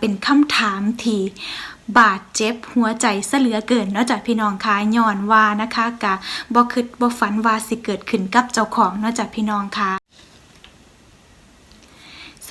เป็นคำถามที่บาดเจ็บหัวใจเสลือเกินนอกจากพี่น้องคะย้อนว่านะคะกะบ่คิดบ่ฝันว่าสิเกิดขึ้นกับเจ้าของนอกจากพี่น้องคะ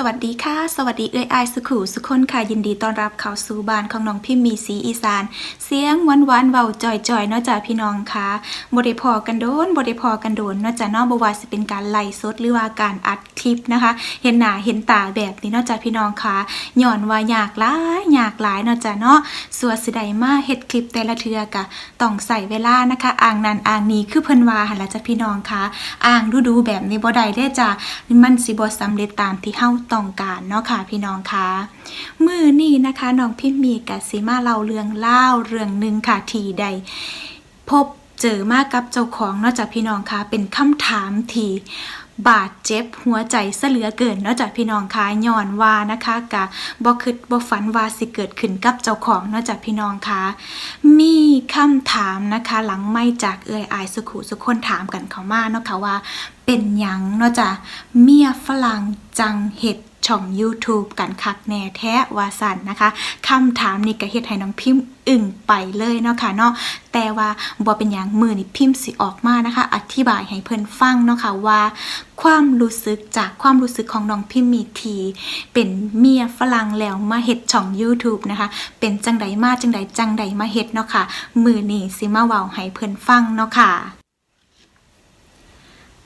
สวัสดีค่ะ สวัสดีเอ้ยอายสุขูสุคนค่ะยินดีต้อนรับเข้าสู่บ้านของน้องพิมมีสีอีสาน เสียงหวานหวานเบาจ่อยๆเนอกจากพี่น้องค่ะบ่ได้พอกันโดนบ่ได้พอกันโดนเนอกจากนอกบวาสิเป็นการไล่สดหรือว่าการอัดคลิปนะคะ เห็นหน้าเห็นตาแบบนี้เนอกจากพี่น้องค่ะย้อนว่าอยากหลายอยากหลายเนอกจากเนาะส่วนสิไดมาเฮ็ดคลิปแต่ละเทือกะต้องใส่เวลานะคะอ่างนันอ่างนี้คือเพิ่นว่าหันละจ้ะพี่น้องค่ะอ่างดูๆแบบนี้บ่ได้เด้จ้ะมันสิบ่สำเร็จตามที่เฮาต้องการเนาะค่ะพี่น้องคะมือนี้นะคะน้องพิมมีกะสิมาเล่าเรื่องเล่าเรื่องหนึ่งค่ะทีใด พบเจอมากับเจ้าของนอกจากพี่น้องคะเป็นคำถามทีบาดเจ็บหัวใจเหลือเกินนอกจากพี่น้องคะย้อนว่านะคะกะบ่คิดบ่ฝันว่าสิเกิดขึ้นกับเจ้าของนอกจากพี่น้องคะมีคำถามนะคะ หลังไม่จากเอ่ยอายสุขุสุคนถามกันเขามาเนาะค่ะว่าเป็นหยังเนาะจ้ะเมียฝรั่ง จังเห็ดช่อง YouTube กันคักแน่แท้วาสันนะคะคำถามนี้ก็เฮ็ดให้น้องพิมพ์อึ่งไปเลยเนาะค่ะเนาะแต่ว่าบ่เป็นหยังมือนี่พิมพ์สิออกมานะคะ อธิบายให้เพิ่นฟังเนาะค่ะว่า ความรู้สึกจากความรู้สึกของน้องพิมพ์มีที เป็นเมียฝรั่งแล้วมาเฮ็ดช่อง YouTube นะคะ เป็นจังใดมาจังใดจังใดมาเฮ็ดเนาะค่ะ มือนี่สิมาเว้าให้เพิ่นฟังเนาะค่ะ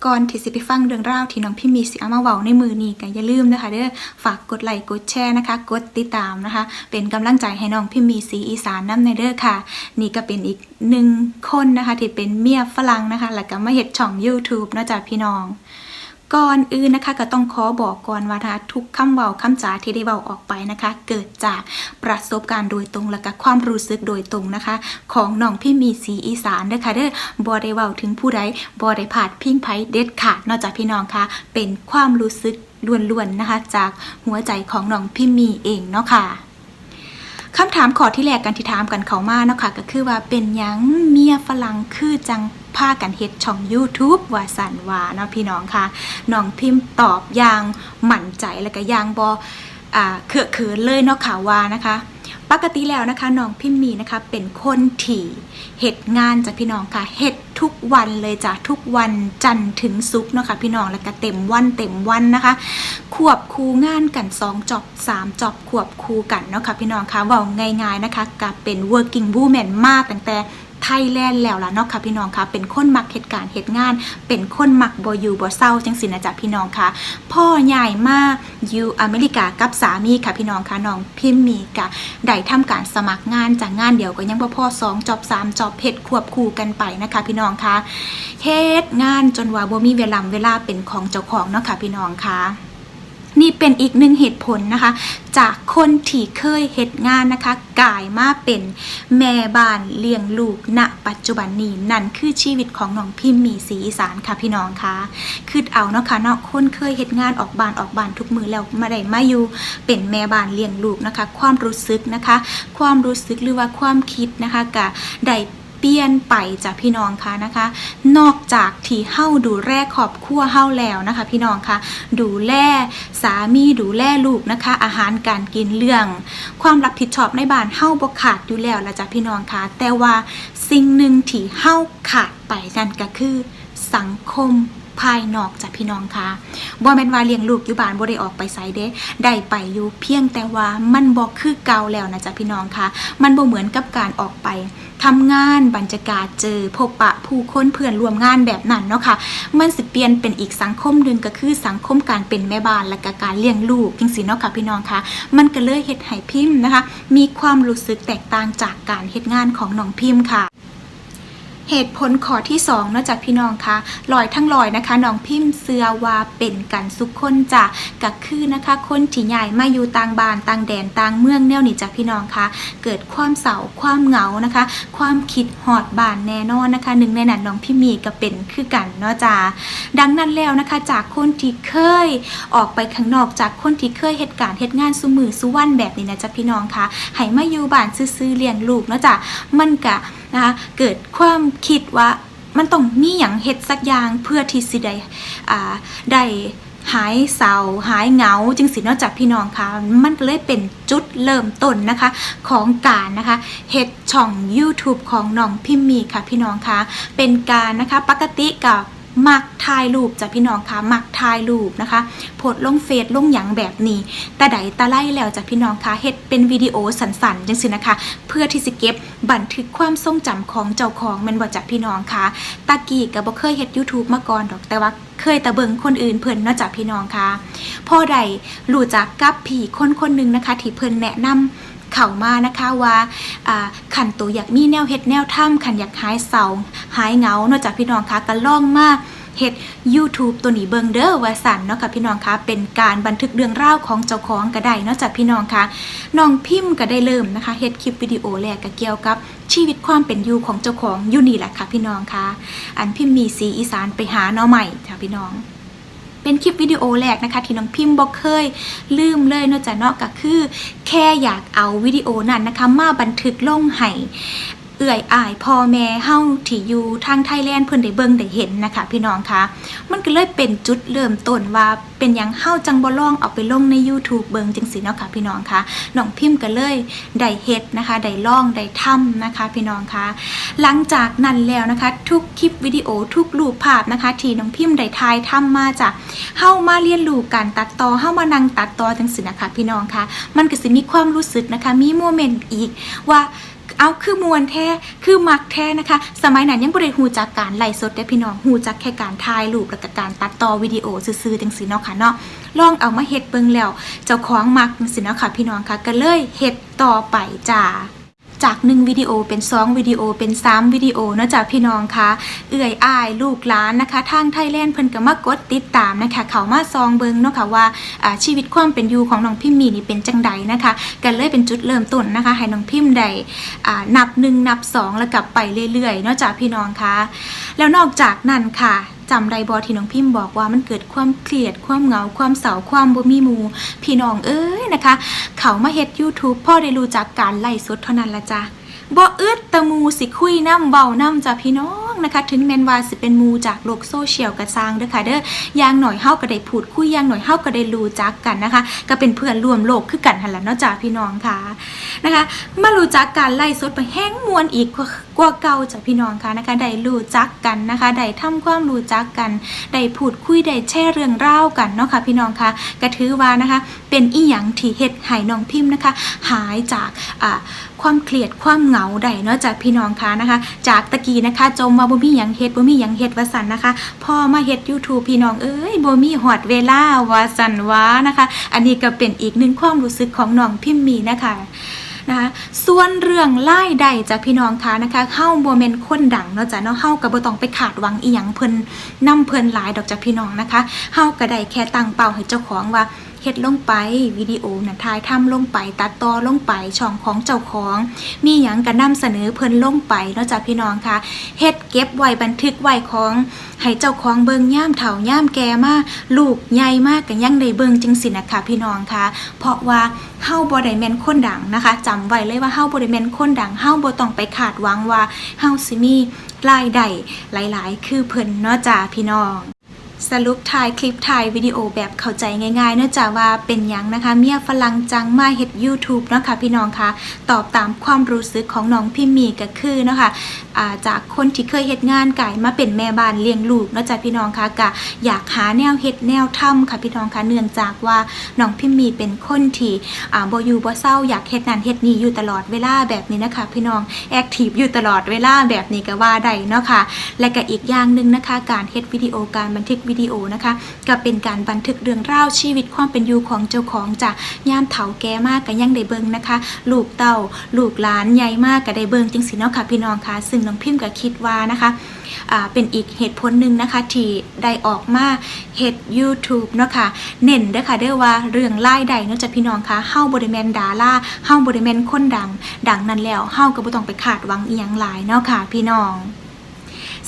ก่อนที่สิไปฟังเรื่องราวที่น้องพี่มีสิเอามาเว้าในมือนี้กันอย่าลืมนะคะเด้อฝากกดไลค์กดแชร์นะคะ กดติดตามนะคะ เป็นกำลังใจให้น้องพี่มีสีอีสานน้ำในเด้อค่ะ นี่ก็เป็นอีกหนึ่งคนนะคะที่เป็นเมียฝรั่งนะคะ แล้วก็มาเห็ดช่อง YouTube นาะจากพี่น้อง ก่อนอื่นนะคะก็ต้องขอบอกก่อนว่านะคะทุกคำเว้าคำจาที่ได้เว้าออกไปนะคะ เกิดจากประสบการณ์โดยตรงและก็ความรู้สึกโดยตรงนะคะ ของน้องพี่มีสีอีสานเด้อค่ะเด้อบ่ได้เว้าถึงผู้ใดบ่ได้พาดพิงไผเด็ดขาดนอกจากพี่น้องค่ะเป็นความรู้สึกล้วนๆนะคะ จากหัวใจของน้องพี่มีเองเนาะค่ะคำถามขอที่แรกกันที่ถามกันเขามาเนาะค่ะก็คือว่าเป็นยังเมียฝรั่งคือจัง พากันเฮ็ดช่อง YouTube ว่าสันว่าเนาะพี่น้องค่ะน้องพิมพ์ตอบอย่างหมั่นใจแล้วก็อย่างบอ่าเขือเขินเลยเนาะค่ะว่านะคะปกติแล้วนะคะน้องพิมมีนะคะเป็นคนที่เฮ็ดงานจ้ะพี่น้องค่ะเฮ็ดทุกวันเลยจ้ะทุกวันจันทร์ถึงศุกร์เนาะค่ะพี่น้องแล้วก็เต็มวันเต็มวันนะคะ ควบคู่งานกัน2จอบ3จอบควบคู่กันเนาะค่ะพี่น้องคะว่าง่ายๆนะคะกับเป็น working woman มาตั้งแต่ ไทยแลนด์แล้วล่ะเนาะค่ะพี่น้องคะเป็นคนมักเหตุการณ์เหตุงาน เป็นคนมักบ่อยู่บ่เศร้าจังสินะจ๊ะพี่น้องคะพ่อใหญ่มากอยู่อเมริกากับสามีค่ะพี่น้องคะน้องพิมมีกะได้ทำการสมัครงานจากงานเดียวก็ยังบ่พอสองจอบสามจอบเฮ็ดควบคู่กันไปนะคะ พี่น้องคะเฮ็ดงานจนว่าบ่มีเวลาเวลาเป็นของเจ้าของเนาะค่ะพี่น้องคะ นี่เป็นอีกหนึ่งเหตุผลนะคะ จากคนที่เคยเหตุงานนะคะกลายมาเป็นแม่บ้านเลี้ยงลูกณปัจจุบันนี้นั่นคือชีวิตของน้องพิมมีสีอีสานค่ะพี่น้องคะคือเอาเนาะค่ะเนาะคนเคยเหตุงานออกบานออกบานทุกมือแล้วมาได้มาอยู่เป็นแม่บ้านเลี้ยงลูกนะคะ ความรู้สึกนะคะ ความรู้สึกหรือว่าความคิดนะคะกะได้เปลี่ยนไปจากพี่น้องคะนะคะ นอกจากที่เฮ้าดูแลขอบครัวเฮ้าแล้วนะคะ พี่น้องคะดูแลสามีดูแลลูกนะคะ อาหารการกินเรื่อง ความรับผิดชอบในบ้านเฮ้าบ่ขาดอยู่แล้วละจ้ะพี่น้องคะแต่ว่าสิ่งหนึ่งที่เฮ้าขาดไปนั่นก็คือ สังคม ภายนอกจ้ะพี่น้องคะบ่แม่นว่าเลี้ยงลูกอยู่บ้านบ่ได้ออกไปไสเด้ได้ไปอยู่เพียงแต่ว่ามันบ่คือเก่าแล้วนะจ๊ะพี่น้องคะมันบ่เหมือนกับการออกไปทำงานบรรยากาศเจอพบปะผู้คนเพื่อนร่วมงานแบบนั้นเนาะค่ะ มันสิเปลี่ยนเป็นอีกสังคมหนึ่งก็คือสังคมการเป็นแม่บ้านและก็การเลี้ยงลูกจังซี่เนาะค่ะพี่น้องคะมันก็เลยเฮ็ดให้พิมพ์นะคะ มีความรู้สึกแตกต่างจากการเฮ็ดงานของน้องพิมพ์ค่ะ เหตุผลข้อที่สองนอกจากพี่น้องคะลอยทั้งลอยนะคะน้องพิมพ์เสือว่าเป็นกันสุขคนจ้ะก็คือนะคะคนที่ใหญ่มาอยู่ต่างบ้านต่างแดนต่างเมืองแนวนี้จ้ะพี่น้องคะเกิดความเศร้าความเหงานะคะ ความคิดหอดบ้านแน่นอนนะคะหนึ่งในนั้นน้องพี่มีก็เป็นคือกันเนาะจ้าดังนั้นแล้วนะคะ จากคนที่เคยออกไปข้างนอกจากคนที่เคยเหตุการณ์เหตุงานสุมือสุวันแบบนี้นะจ๊ะพี่น้องคะให้มาอยู่บ้านซื่อเลี้ยงลูกเนาะจ้ะมันกะ นะคะเกิดความคิดว่ามันต้องมีอย่างเฮ็ดสักอย่างเพื่อที่สิได้อ่าได้หายเศร้าหายเหงาจึงสินอกจากพี่น้องค่ะ มันก็เลยเป็นจุดเริ่มต้นนะคะ ของการนะคะเฮ็ดช่อง YouTube ของน้องพิมมีค่ะพี่น้องค่ะ เป็นการนะคะปกติกับ มักถ่ายรูปจากพี่น้องค่ะมักถ่ายรูปนะคะโพสลงเฟซลงหยังแบบนี้แต่ใดตะไล่แล้วจากพี่น้องค่ะเฮ็ดเป็นวิดีโอสั้นๆจังสินะคะ เพื่อที่จะเก็บบันทึกความทรงจำของเจ้าของมันบ่จากพี่น้องค่ะตากี้ก็บ่เคยเฮ็ด YouTube มาก่อนดอกแต่ว่าเคยต่เบิงคนอื่นเพิ่นเนอกจากพี่น้องค่ะพอใดรู้จักกับพี่คนคนหนึงนะคะที่เพิ่นแนะนำ เข้ามานะคะว่าขันตัวอยากมีแนวเฮ็ดแนวถ้ำขันอยากหายเศร้าหายเงานอกจากพี่น้องคะก็ล่องมาเฮ็ด YouTube ตัวนี้เบิงเด้อว่าสันเนาะค่ะพี่น้องคะเป็นการบันทึกเรื่องราวของเจ้าของก็ได้เนอกจากพี่น้องคะน้องพิมพ์ก็ได้เริ่มนะคะเฮ็ดคลิปวิดีโอแรกก็เกี่ยวกับ ชีวิตความเป็นอยู่ของเจ้าของอยู่นี่แหละค่ะพี่น้องคะอันพิมพ์มีสีอีสานไปหาเนาะใหม่ค่ะพี่น้อง เป็นคลิปวิดีโอแรกนะคะ ที่น้องพิมพ์บอกเคย ลืมเลยนอกจากนอกก็คือ แค่อยากเอาวิดีโอนั้นนะคะ มาบันทึกลงให้ เอื่อยอายพ่อแม่เฮาที่อยู่ทางไทยแลนด์เพิ่นได้เบิ่งได้เห็นนะคะ พี่น้องคะมันก็เลยเป็นจุดเริ่มต้นว่าเป็นหยังเฮาจังบ่ลองเอาไปลงใน YouTube เบิ่งจังซี่เนาะค่ะพี่น้องคะน้องพิมพ์ก็เลยได้เฮ็ดนะคะได้ลองได้ทำนะคะ พี่น้องคะหลังจากนั้นแล้วนะคะ ทุกคลิปวิดีโอทุกรูปภาพนะคะ ที่น้องพิมพ์ได้ถ่ายทำมาจากเฮามาเรียนรู้การตัดต่อเฮามานั่งตัดต่อจังสินะคะ พี่น้องคะมันก็สิมีความรู้สึกนะคะ มีโมเมนต์อีกว่า เอาคือมวนแท้คือมักแท้นะคะ สมัยนั้นยังบริหูจักการไล่สดได้พี่น้องหูจักแค่การถ่ายรูปและกการตัดต่อวิดีโอซื่อๆจังซี่เนาะค่ะเนาะลองเอามาเฮ็ดเบิ่งแล้ว เจ้าของมักจังซี่เนาะค่ะพี่น้องค่ะก็เลยเฮ็ดต่อไปจ้า จากหนึ่งวิดีโอเป็นสองวิดีโอเป็นสามวิดีโอเนาะจากพี่น้องคะเอื่อยอายลูกหลานนะคะ ทางไทยแลนด์เพิ่นก็มากดติดตามนะคะ เขามาซองเบิงเนาะค่ะว่าชีวิตความเป็นอยู่ของน้องพิมมีนี่เป็นจังใดนะคะกันเลยเป็นจุดเริ่มต้นนะคะ ให้น้องพิมได้นับหนึ่งนับสองแล้วกลับไปเรื่อยๆเนาะจากพี่น้องคะแล้วนอกจากนั้นค่ะ จำไดบอที่น้องพิมพ์บอกว่ามันเกิดความเครียดความเหงาความเศร้าความบ่มีหมูพี่น้องเอ้ยนะคะ เขามาเฮ็ด YouTube พ่อได้รู้จักการไล่สดเท่านั้นละจ้ะบ่อึดตะมูสิคุยน้ำเบาน้ำจ้ะพี่น้องนะคะ ถึงแม้นว่าสิเป็นมูจากโลกโซเชียลกระซางเด้อค่ะเด้อย่างหน่อยเฮาก็ได้พูดคุยอย่างหน่อยเฮาก็ได้รู้จักกันนะคะ ก็เป็นเพื่อนร่วมโลกคือกันหั่นละเนาะจ้ะพี่น้องค่ะนะคะ มารู้จักการไล่สดไปแห้งมวนอีกกว่ากว่าเก่าจ้ะพี่น้องค่ะนะคะได้รู้จักกันนะคะได้ทำความรู้จักกันได้พูดคุยได้แชร์เรื่องรากันเนาะค่ะพี่น้องค่ะก็ถือว่านะคะ เป็นอีหยังที่เฮ็ดให้น้องพิมพ์นะคะ หายจากความเครียดความเหงาได้เนาะจากพี่น้องค่ะนะคะ จากตะกี้นะคะ จมว่าบ่มีหยังเฮ็ดบ่มีหยังเฮ็ดว่าซั่นนะคะพอมาเฮ็ด YouTube พี่น้องเอ้ยบ่มีฮอดเวลาว่าซั่นว่านะคะ อันนี้ก็เป็นอีกหนึ่งความรู้สึกของน้องพิมพ์มีนะคะ นะคะส่วนเรื่องไล่ใดจากพี่น้องคะนะคะเข้าโมเมนต์คนดังเนาะจ้ะเนาะเข้ากับบต้องไปขาดหวังอีหยังเพิ่นนํเพิ่นหลายดอกจากพี่น้องนะคะเข้าก็ได้แค่ตั้งเป้าให้เจ้าของว่า เฮ็ดลงไปวิดีโอน่ะถ่ายทำลงไป ตัดต่อลงไปช่องของเจ้าของ มีหยังก็นำเสนอเพิ่นลงไปเนาะจ้ะพี่น้องคะเฮ็ดเก็บไว้บันทึกไว้ของให้เจ้าของเบิงย่ามเฒ่าย่ามแก่มาลูกใหญ่มากกันยังได้เบิงจังสินะคะพี่น้องคะเพราะว่าเฮาบ่ได้แม่นคนดังนะคะจำไว้เลยว่าเฮาบ่ได้แม่นคนดังเฮาบ่ต้องไปคาดหวังว่าเฮาสิมีรายได้หลาย ๆ คือเพิ่นเนาะจ้าพี่น้อง สรุปถ่ายคลิปถ่ายวิดีโอแบบเข้าใจง่ายๆ เนื่องจากว่าเป็นยังนะคะ เมียฝรั่งจังมาเฮ็ด YouTube เนาะค่ะพี่น้องคะตอบตามความรู้สึกของน้องพิมมีก็คือเนาะค่ะอ่าจากคนที่เคยเฮ็ดงานไก่มาเป็นแม่บ้านเลี้ยงลูกเนาะจ้ะพี่น้องคะก็อยากหาแนวเฮ็ดแนวทำค่ะพี่น้องคะเนื่องจากว่าน้องพิมมีเป็นคนที่อ่าบ่อยู่บ่เศร้าอยากเฮ็ดนั่นเฮ็ดนี่อยู่ตลอดเวลาแบบนี้นะคะ พี่น้องแอคทีฟอยู่ตลอดเวลาแบบนี้ก็ว่าได้เนาะค่ะและก็อีกอย่างหนึ่งนะคะ การเฮ็ดวิดีโอการบันทึกวิดีโอนะคะก็เป็นการบันทึกเรื่องราวชีวิตความเป็นอยู่ของเจ้าของจากย่ามเฒ่าแก่มากก็ยังได้เบิ่งนะคะ ลูกเต้าลูกหลานใหญ่มากก็ได้เบิ่งจังสิเนาะค่ะพี่น้องค่ะ ซึ่งน้องพิมพ์ก็คิดว่านะคะเป็นอีกเหตุผลหนึ่งนะคะ ที่ได้ออกมาเฮ็ด YouTube เนาะค่ะเน้นเด้อค่ะเด้อว่าเรื่องรายได้เนาะจ้ะพี่น้องค่ะเฮาบ่ได้แม่นดาราเฮาบ่ได้แม่นคนดัง ดังนั้นแล้วเฮาก็บ่ต้องไปคาดหวังอีหยังหลายเนาะค่ะ พี่น้อง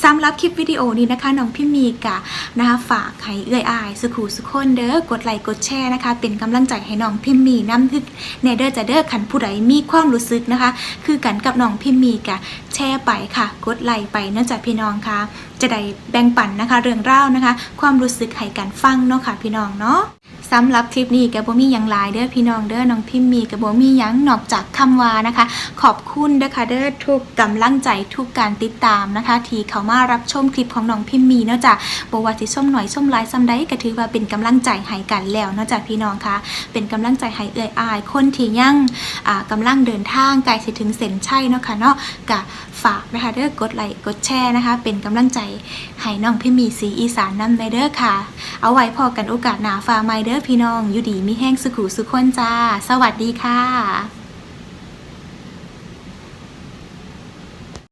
สำหรับคลิปวิดีโอนี้นะคะน้องพี่มีกะนะคะฝากให้เอื้อยอายสุขูสุขคนเด้อกดไลค์กดแชร์นะคะ เป็นกำลังใจให้น้องพิมมีน้ำทึกในเด้อจะเด้อขันผู้ใดมีความรู้สึกนะคะ คือกันกับน้องพิมมีกะแชร์ไปค่ะ กดไลค์ไปเนื่องจากพี่น้องค่ะ จะได้แบ่งปันนะคะ เรื่องเล่านะคะ ความรู้สึกให้กันฟังเนาะค่ะพี่น้องเนาะ สำหรับคลิปนี้กับโบมียังลายเด้อพี่น้องเด้อน้องพิมมีกับโบมียังนอกจากคำว่านะคะ ขอบคุณเด้อค่ะเด้อทุกกำลังใจทุกการติดตามนะคะ ที่เขามารับชมคลิปของน้องพิมมีเนาะจ้ะบว่าสิส้มหน่อยส้มลายซ้ำใดก็ถือว่าเป็นกำลังใจให้กันแล้วเนาะจ้ะพี่น้องคะเป็นกำลังใจให้เอื้อยอาย คนที่ยังอ่ากำลังเดินทางไกลสิถึงเส้นชัยเนาะค่ะเนาะกะฝากนะคะเด้อกดไลค์กดแชร์นะคะ เป็นกำลังใจให้น้องพิมมีสีอีสานนำในเด้อค่ะ เอาไว้พอกันโอกาสหนาฟ้าไมเด้อพี่น้องอยู่ดีมีแห้งสุขุสุขคนจ้า สวัสดีค่ะ